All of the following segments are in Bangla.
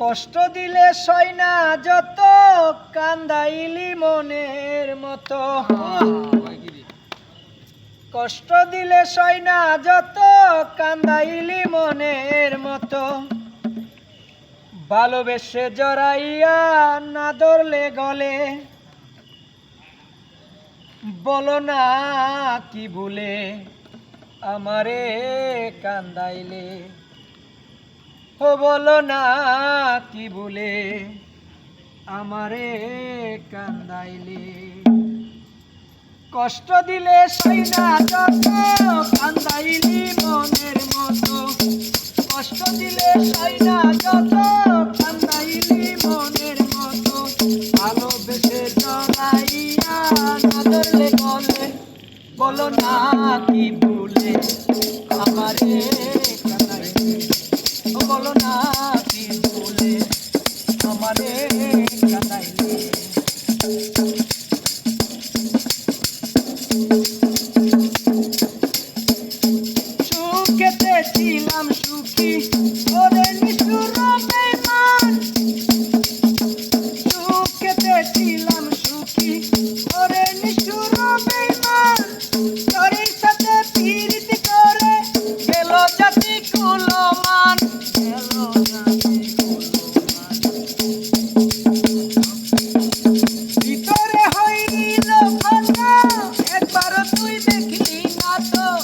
কষ্ট দিলে সই না যত কান্দাইলি মনের মতো। কষ্ট দিলে সই না যত কান্দাইলি মনের মতো। ভালোবেসে জড়াইয়া না ধরলে গলে। বলো না কি ভুলে আমারে কান্দাইলে। ও বলো না, কি ভুলে আমারে কান্দাইলে। কষ্ট দিলে সই না, যত কান্দাইলি মনের মতো। কষ্ট দিলে সই না, যত কান্দাইলি মনের মতো। ভালোবেসে জড়াইয়া ধরলে বলে, বলো না, কি ভুলে আমারে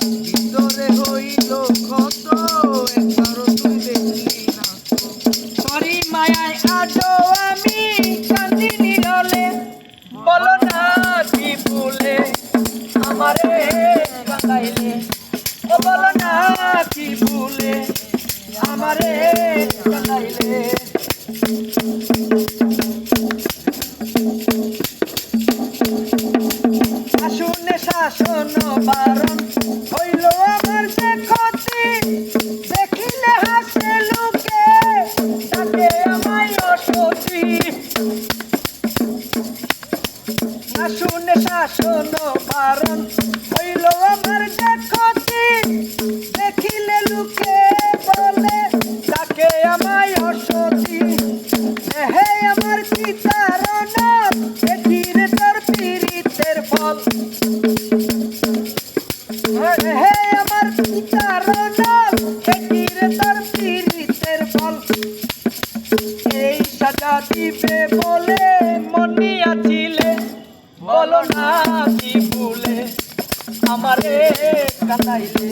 ভিতরে হইল কত একবার তুই দেখলি না সরি মায়ায় আজো আমি কান্দি নিরলে বলো না কি ভুলে আমারে কাঁদাইলে ও বলো শাসনে শাসন বারণ হইল আমার যে ক্ষতি। দেখিলে হাসে লোকে তাকে আমায় অসতি। শাসনে শাসন বারণ হইল আমার যে ক্ষতি। দেখিলে লোকে বলে তাকে আমায় সাজা দিবে বলে মনি আছিলে বলো না কি ভুলে আমারে কাঁদাইলে।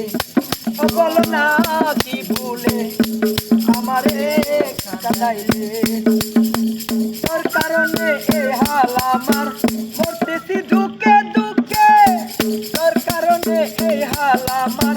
ও বলো না কি ভুলে আমারে কাঁদাইলে। তোর কারণে এ হাল আমার মরতেছি দুঃখে দুঃখে তোর কারণে এই হাল আমার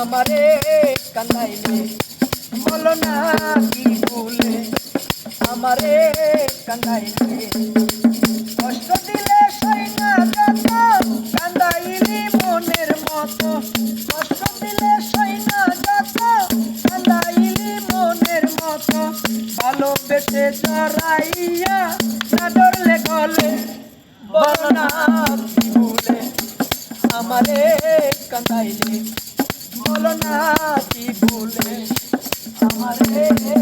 আমারে কান্দাইলে, বলো না কি ভুলে, আমারে কান্দাইলে। কষ্ট দিলে সই না যত কান্দাইলি মনের মতো। কষ্ট দিলে সই না যত কান্দাইলি মনের মতো। ভালোবেসে জড়াইয়া না ধরলে গলে, বলো না কি ভুলে, আমারে কান্দাইলে। বলো না কি বলে? আমারে